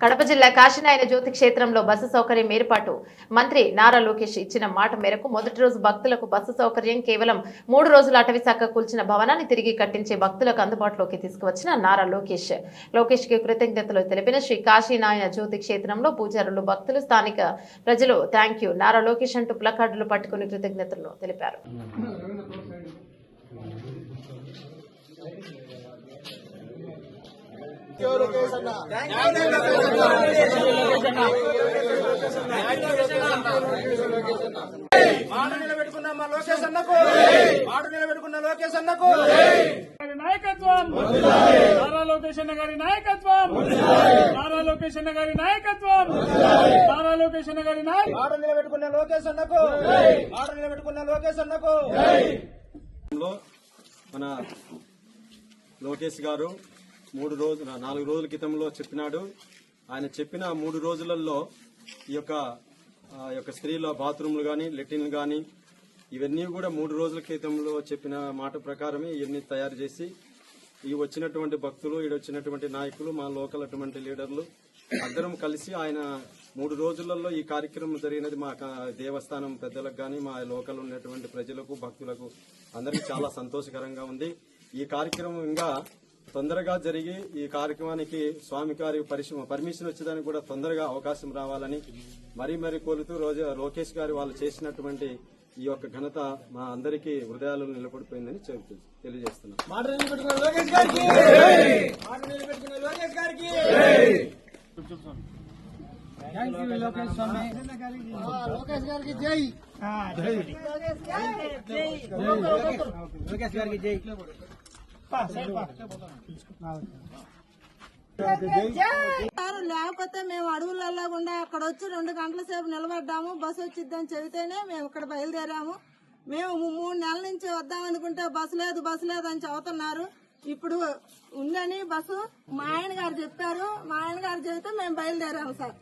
కడప జిల్లా కాశీనాయన జ్యోతి క్షేత్రంలో బస్సు సౌకర్యం ఏర్పాటు. మంత్రి నారా లోకేష్ ఇచ్చిన మాట మేరకు మొదటి రోజు భక్తులకు బస్సు సౌకర్యం కేవలం మూడు రోజులు అటవీశాఖ కూల్చిన భవనాన్ని తిరిగి కట్టించే భక్తులకు అందుబాటులోకి తీసుకువచ్చిన నారా లోకేష్. లోకేష్కి కృతజ్ఞతలు తెలిపిన శ్రీ కాశీనాయన జ్యోతి క్షేత్రంలో పూజారులు భక్తులు స్థానిక ప్రజలు థ్యాంక్ యూ. నారా లోకేష్ అంటూ ప్లకార్డులు పట్టుకుని కృతజ్ఞతలు తెలిపారు. మాట నిలబెట్టుకున్న మా లోకేష్ అన్నకు. మాట నిలబెట్టుకున్న లోకేష్ అన్నకు. గారి నాయకత్వం. నారా లోకేష్ అన్న గారి నాయకత్వం. నారా లోకేష్ అన్న గారి నాయకత్వం. నారా లోకేష్ అన్న గారి నాయకత్వం. మాట నిలబెట్టుకున్న లోకేష్ అన్నకు. మాట నిలబెట్టుకున్న లోకేష్ అన్నకు. లో మన లోకేష్ గారు మూడు రోజుల నాలుగు రోజుల క్రితంలో చెప్పినాడు. ఆయన చెప్పిన మూడు రోజులలో ఈ యొక్క ఆ యొక్క స్త్రీల బాత్రూమ్లు కానీ లెట్రిన్లు కానీ ఇవన్నీ కూడా మూడు రోజుల క్రితంలో చెప్పిన మాట ప్రకారమే ఇవన్నీ తయారు చేసి ఈ వచ్చినటువంటి భక్తులు ఈడ వచ్చినటువంటి నాయకులు మా లోకల్ అటువంటి లీడర్లు అందరం కలిసి ఆయన మూడు రోజులలో ఈ కార్యక్రమం జరిగినది మా దేవస్థానం పెద్దలకు కానీ మా లోకల్ ఉన్నటువంటి ప్రజలకు భక్తులకు అందరికీ చాలా సంతోషకరంగా ఉంది. ఈ కార్యక్రమం ఇంకా తొందరగా జరిగి ఈ కార్యక్రమానికి స్వామి గారి పరిశ్రమ పర్మిషన్ వచ్చేదానికి కూడా తొందరగా అవకాశం రావాలని మరీ మరీ కోరుతూ రోజు లోకేష్ గారు వాళ్ళు చేసినటువంటి ఈ యొక్క ఘనత మా అందరికీ హృదయాలలో నిలబడిపోయిందని తెలియజేస్తున్నాం. సార్ లేకపోతే మేము అడవులలో గుండా అక్కడ వచ్చి రెండు గంటల సేపు నిలబడ్డాము. బస్సు వచ్చిద్దని చెబితేనే మేము ఇక్కడ బయలుదేరాము. మేము మూడు నెలల నుంచి వద్దాం అనుకుంటే బస్సు లేదు బస్సు లేదు అని చెబుతున్నారు. ఇప్పుడు ఉందని బస్సు మా ఆయన గారు చెప్పారు. మా ఆయన గారు చెబితే మేము బయలుదేరాము సార్.